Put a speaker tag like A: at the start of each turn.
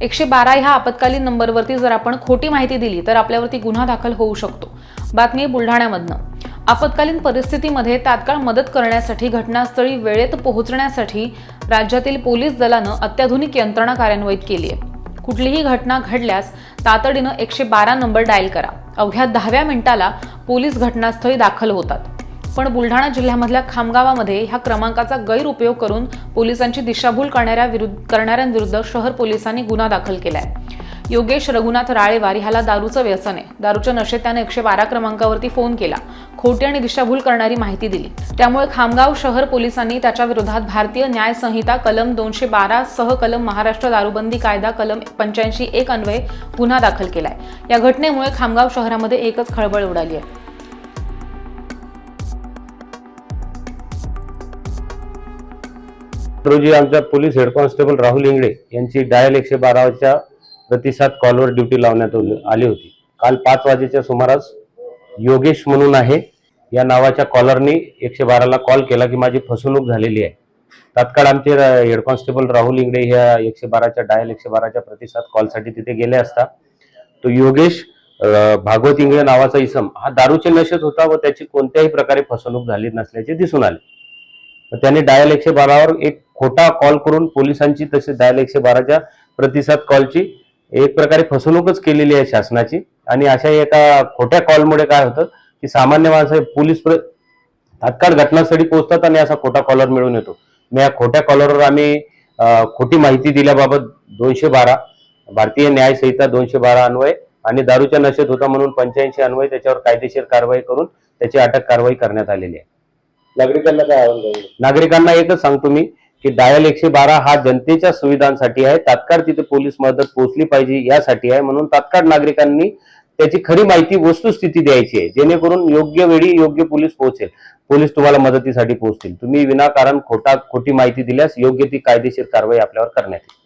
A: एकशे बारा ह्या आपत्कालीन नंबरवरती जर आपण खोटी माहिती दिली तर आपल्यावरती गुन्हा दाखल होऊ शकतो. बातमी बुलढाण्यामधनं. आपत्कालीन परिस्थितीमध्ये तात्काळ मदत करण्यासाठी घटनास्थळी वेळेत पोहोचण्यासाठी राज्यातील पोलीस दलानं अत्याधुनिक यंत्रणा कार्यान्वित केली आहे. कुठलीही घटना घडल्यास तातडीनं एकशे बारा नंबर डायल करा. अवघ्या दहाव्या मिनिटाला पोलीस घटनास्थळी दाखल होतात. पण बुलढाणा जिल्ह्यामधल्या खामगावामध्ये ह्या क्रमांकाचा गैरउपयोग करून पोलिसांची दिशाभूल करणाऱ्या विरुद्ध करणाऱ्यांविरुद्ध शहर पोलिसांनी गुन्हा दाखल केलाय. योगेश रघुनाथ राळेवार ह्याला दारूचं व्यसन आहे. दारूच्या नशेत त्याने एकशे बारा क्रमांकावरती फोन केला. खोटी आणि दिशाभूल करणारी माहिती दिली. त्यामुळे खामगाव शहर पोलिसांनी त्याच्या विरोधात भारतीय न्याय संहिता कलम दोनशे बारा सह कलम महाराष्ट्र दारूबंदी कायदा कलम पंच्याऐंशी एक अन्वये गुन्हा दाखल केलाय. या घटनेमुळे खामगाव शहरामध्ये एकच खळबळ उडाली आहे.
B: रोजी आमच्या police head constable Rahul Ingle यांची डायल एकशे बाराच्या प्रतिसाद कॉलवर ड्युटी लावण्यात आली आली होती. काल पाच वाजेच्या सुमारास योगेश म्हणून आहे. या नावाच्या कॉलरनी एकशे बाराला कॉल केला की माझी फसवणूक झालेली आहे. तात्काळ आमचे हेड कॉन्स्टेबल राहुल इंगळे ह्या एकशे बाराच्या डायल एकशे बाराच्या प्रतिसाद कॉलसाठी तिथे गेले असता तो योगेश भागवत इंगळे नावाचा इसम हा दारूच्या नशेत होता व त्याची कोणत्याही प्रकारे फसवणूक झाली नसल्याचे दिसून आले. तर त्याने डायल एकशे बारावर एक खोटा कॉल करून पोलिसांची तसेच डायल एकशे बाराच्या प्रतिसाद कॉलची एक प्रकारे फसवणूकच केलेली आहे शासनाची. आणि अशा एका खोट्या कॉलमुळे काय होतं की सामान्य माणसं पोलीस तात्काळ घटनास्थळी पोहोचतात आणि असा खोटा कॉलर मिळून येतो. मग या खोट्या कॉलरवर आम्ही खोटी माहिती दिल्याबाबत दोनशे बारा भारतीय न्याय संहिता दोनशे बारा अन्वय आणि दारूच्या नशेत होता म्हणून पंच्याऐंशी अन्वय त्याच्यावर कायदेशीर कारवाई करून त्याची अटक कारवाई करण्यात आलेली आहे.
C: नागरिकांना काय
B: नागरिकांना एकच सांगतो मी की डायल एकशे बारा हा जनतेच्या सुविधांसाठी आहे. तात्काळ तिथे पोलीस मदत पोहोचली पाहिजे यासाठी आहे. म्हणून तात्काळ नागरिकांनी त्याची खरी माहिती वस्तुस्थिती द्यायची आहे. जेणेकरून योग्य वेळी योग्य पोलीस पोहोचेल. पोलीस तुम्हाला मदतीसाठी पोहोचतील. तुम्ही विनाकारण खोटा खोटी माहिती दिल्यास योग्य ती कायदेशीर कारवाई आपल्यावर करण्यात येईल.